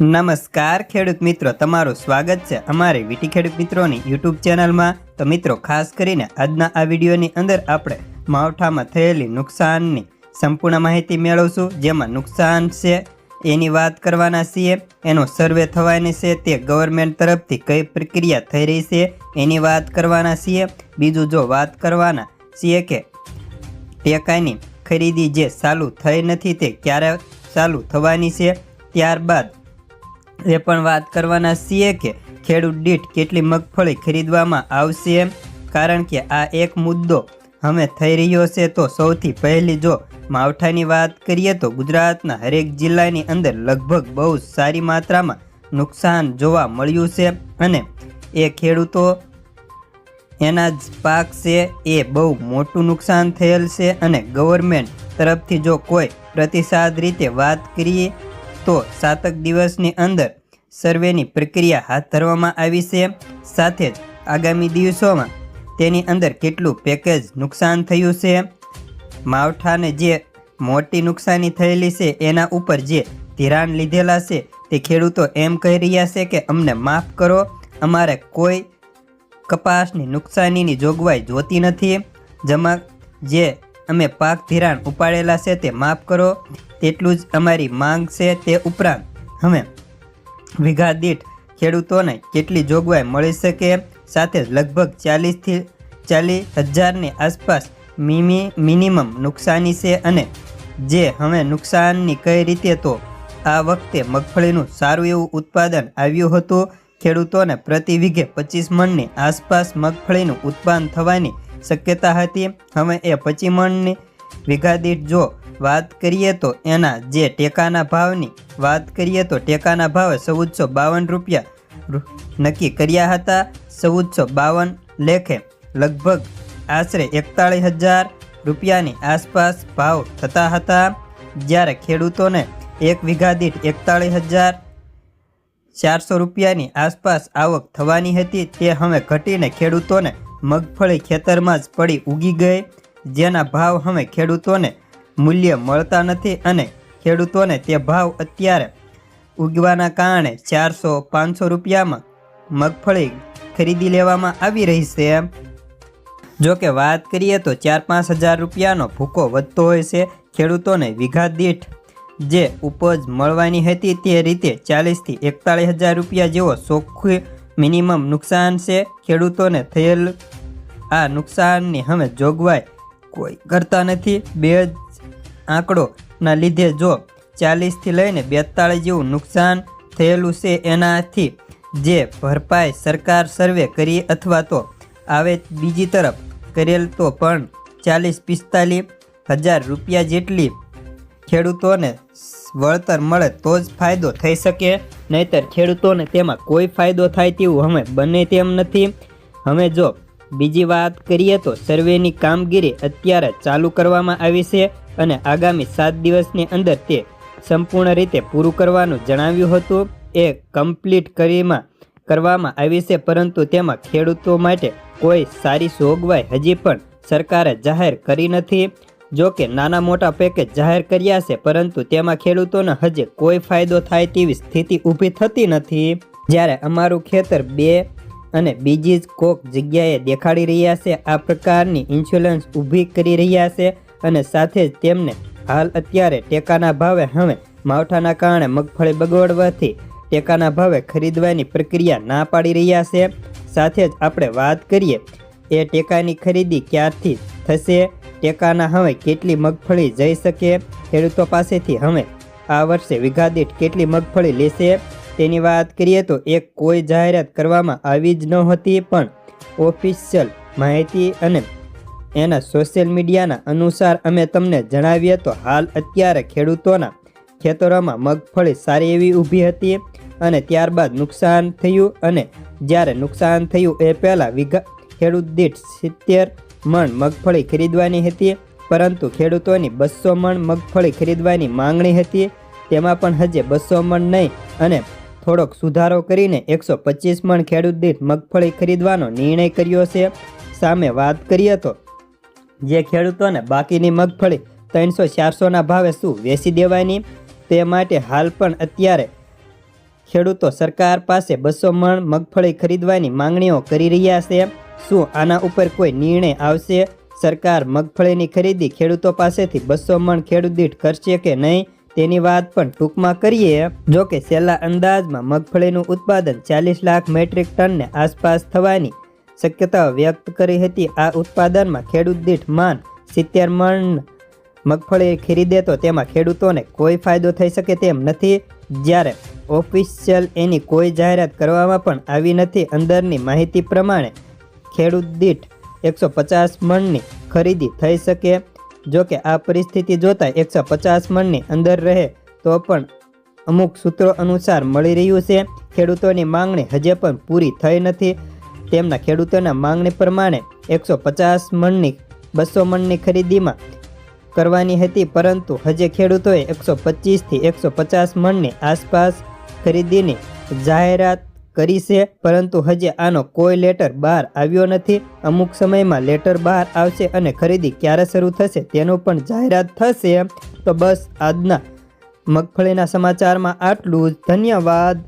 નમસ્કાર ખેડૂત મિત્રો, તમારું સ્વાગત છે અમારી વીટી ખેડૂત મિત્રોની યુટ્યુબ ચેનલમાં. તો મિત્રો, ખાસ કરીને આજના આ વિડીયોની અંદર આપણે માવઠામાં થયેલી નુકસાનની સંપૂર્ણ માહિતી મેળવશું. જેમાં નુકસાન છે, એની વાત કરવાના છીએ. એનો સર્વે થવાની છે, તે ગવર્મેન્ટ તરફથી કઈ પ્રક્રિયા થઈ રહી છે, એની વાત કરવાના છીએ. બીજું જો વાત કરવાના છીએ કે ટેકાની ખરીદી જે ચાલુ થઈ નથી, તે ક્યારે ચાલુ થવાની છે, ત્યારબાદ એ પણ વાત કરવાના છીએ કે ખેડૂત દીઠ કેટલી મગફળી ખરીદવામાં આવશે કારણ કે આ એક મુદ્દો હવે થઈ રહ્યો છે તો સૌથી પહેલી જો માવઠાની વાત કરીએ તો ગુજરાતના હરેક જિલ્લાની અંદર લગભગ બહુ સારી માત્રામાં નુકસાન જોવા મળ્યું છે અને એ ખેડૂતો એના જ પાક છે એ બહુ મોટું નુકસાન થયેલ છે અને ગવર્મેન્ટ તરફથી જો કોઈ પ્રતિસાદ રીતે વાત કરીએ તો સાતક દિવસની અંદર સર્વેની પ્રક્રિયા હાથ ધરવામાં આવી છે. સાથે જ આગામી દિવસોમાં તેની અંદર કેટલું પેકેજ નુકસાન થયું છે. માવઠાને જે મોટી નુકસાની થયેલી છે, એના ઉપર જે ધિરાણ લીધેલા છે, તે ખેડૂતો એમ કહી રહ્યા છે કે અમને માફ કરો, અમારે કોઈ કપાસની નુકસાનીની જોગવાઈ જોતી નથી. જમા જે અમે પાક ધિરાણ ઉપાડેલા છે તે માફ કરો. તેટલું જ અમારી માંગ છે તે ઉપરાંત અમે વીઘા દીઠ ખેડૂતોને કેટલી જોગવાઈ મળી શકે? સાથે લગભગ ચાલીસથી ચાલીસ હજારની આસપાસ મિમી, મિનિમમ નુકસાની છે અને જે હવે નુકસાનની કઈ રીતે તો આ વખતે મગફળીનું સારું એવું ઉત્પાદન આવ્યું હતું. ખેડૂતોને પ્રતિ વીઘે પચીસ મણની આસપાસ મગફળીનું ઉત્પાદન થવાની શક્યતા હતી. હવે એ પચીસ મણની વીઘા દીઠ જો વાત કરીએ તો એના જે ટેકાના ભાવની વાત કરીએ તો ટેકાના ભાવે ચૌદસો બાવન રૂપિયા નક્કી કર્યા હતા. ચૌદસો બાવન લેખે લગભગ આશરે એકતાળીસ હજાર રૂપિયાની આસપાસ ભાવ થતા હતા. જ્યારે ખેડૂતોને એક વીઘા દીઠ એકતાળીસ હજાર ચારસો રૂપિયાની આસપાસ આવક થવાની હતી તે હવે ઘટીને ખેડૂતોને મગફળી ખેતરમાં જ પડી ઉગી ગઈ. જેના ભાવ હવે ખેડૂતોને મૂલ્ય મળતા નથી અને ખેડૂતોને તે ભાવ અત્યારે ઉગવાના કારણે ચારસો પાંચસો રૂપિયામાં મગફળી ખરીદી લેવામાં આવી રહી છે. જો કે વાત કરીએ તો ચાર પાંચ હજાર રૂપિયાનો ભૂકો વધતો હોય છે. ખેડૂતોને વિઘા દીઠ જે ઉપજ મળવાની હતી તે રીતે ચાલીસથી એકતાળીસ હજાર રૂપિયા જેવો ચોખ્ખી મિનિમમ નુકસાન છે. ખેડૂતોને થયેલ આ નુકસાનની હવે જોગવાઈ કોઈ કરતા નથી. બે જ આંકડોના લીધે જો ચાલીસથી લઈને બેતાળીસ જેવું નુકસાન થયેલું છે એનાથી જે ભરપાઈ સરકાર સર્વે કરી અથવા તો આવે બીજી તરફ કરેલ તો પણ ચાલીસ પિસ્તાલીસ હજાર રૂપિયા જેટલી ખેડૂતોને વળતર મળે તો જ ફાયદો થઈ શકે. નહીતર ખેડૂતોને તેમાં કોઈ ફાયદો થાય તેવું હવે બને તેમ નથી. હવે જો બીજી વાત કરીએ તો સર્વેની કામગીરી અત્યારે ચાલુ કરવામાં આવી છે અને આગામી સાત દિવસની અંદર તે સંપૂર્ણ રીતે પૂરું કરવાનું જણાવ્યું હતું. એ કમ્પ્લીટ કરીમાં કરવામાં આવી છે, પરંતુ તેમાં ખેડૂતો માટે કોઈ સારી જોગવાઈ હજી પણ સરકારે જાહેર કરી નથી. જો કે નાના મોટા પેકેજ જાહેર કર્યા છે, પરંતુ તેમાં ખેડૂતોને હજી કોઈ ફાયદો થાય તેવી સ્થિતિ ઊભી થતી નથી. જ્યારે અમારું ખેતર બે અને બીજી જ કોક જગ્યાએ દેખાડી રહ્યા છે, આ પ્રકારની ઇન્સ્યોરન્સ ઊભી કરી રહ્યા છે અને સાથે જ તેમને હાલ અત્યારે ટેકાના ભાવે હવે માવઠાના કારણે મગફળી બગોડવાથી ટેકાના ભાવે ખરીદવાની પ્રક્રિયા ના પાડી રહ્યા છે. સાથે જ આપણે વાત કરીએ, એ ટેકાની ખરીદી ક્યારથી થશે? ટેકાના હવે કેટલી મગફળી જઈ શકે ખેડૂતો પાસેથી હવે આ વર્ષે વિઘા દીઠ કેટલી મગફળી લેશે? તેની વાત કરીએ તો એક કોઈ જાહેરાત કરવામાં આવી જ નહોતી પણ ઓફિશિયલ માહિતી અને એના સોશિયલ મીડિયાના અનુસાર અમે તમને જણાવીએ તો હાલ અત્યારે ખેડૂતોના ખેતરોમાં મગફળી સારી એવી ઊભી હતી અને ત્યારબાદ નુકસાન થયું અને જ્યારે નુકસાન થયું એ પહેલાં વિઘા ખેડૂત દીઠ સિત્તેર મણ મગફળી ખરીદવાની હતી, પરંતુ ખેડૂતોની બસો મણ મગફળી ખરીદવાની માંગણી હતી. તેમાં પણ હજે બસો મણ નહીં અને થોડોક સુધારો કરીને એકસો પચીસ મણ ખેડૂત દીઠ મગફળી ખરીદવાનો નિર્ણય કર્યો છે. સામે વાત કરીએ તો, જે ખેડૂતોને બાકીની મગફળી ત્રણસો ચારસોના ભાવે શું વેચી દેવાની? તે માટે હાલ પણ અત્યારે ખેડૂતો સરકાર પાસે બસો મણ મગફળી ખરીદવાની માંગણીઓ કરી રહ્યા છે. શું આના ઉપર કોઈ નિર્ણય આવશે? સરકાર મગફળીની ખરીદી ખેડૂતો પાસેથી બસો મણ ખેડૂત દીઠ કરશે કે નહીં? તેની વાત પણ ટૂંકમાં કરીએ. જો કે છેલ્લા અંદાજમાં મગફળીનું ઉત્પાદન ચાલીસ લાખ મેટ્રિક ટનને આસપાસ થવાની શક્યતાઓ વ્યક્ત કરી હતી. આ ઉત્પાદનમાં ખેડૂત દીઠ માન સિત્તેર મણ મગફળી ખરીદે તો તેમાં ખેડૂતોને કોઈ ફાયદો થઈ શકે તેમ નથી. જ્યારે ઓફિશિયલ એની કોઈ જાહેરાત કરવામાં પણ આવી નથી. અંદરની માહિતી પ્રમાણે ખેડૂત દીઠ એકસો પચાસ મણની ખરીદી થઈ શકે. જો કે આ પરિસ્થિતિ જોતાં એકસો પચાસ મણની અંદર રહે તો પણ અમુક સૂત્રો અનુસાર મળી રહ્યું છે. ખેડૂતોની માંગણી હજે પણ પૂરી થઈ નથી. તેમના ખેડૂતોના માંગણી પ્રમાણે એકસો પચાસ મણની બસો મણની ખરીદીમાં કરવાની હતી, પરંતુ હજે ખેડૂતોએ એકસો પચીસથી એકસો પચાસ મણની આસપાસ ખરીદીની જાહેરાત કરી છે, પરંતુ હજી આનો કોઈ લેટર બહાર આવ્યો નથી. અમુક સમયમાં લેટર બહાર આવશે અને ખરીદી ક્યારે શરૂ થશે તેનું પણ જાહેરાત થશે. તો બસ આજના મગફળીના સમાચારમાં આટલું જ. ધન્યવાદ.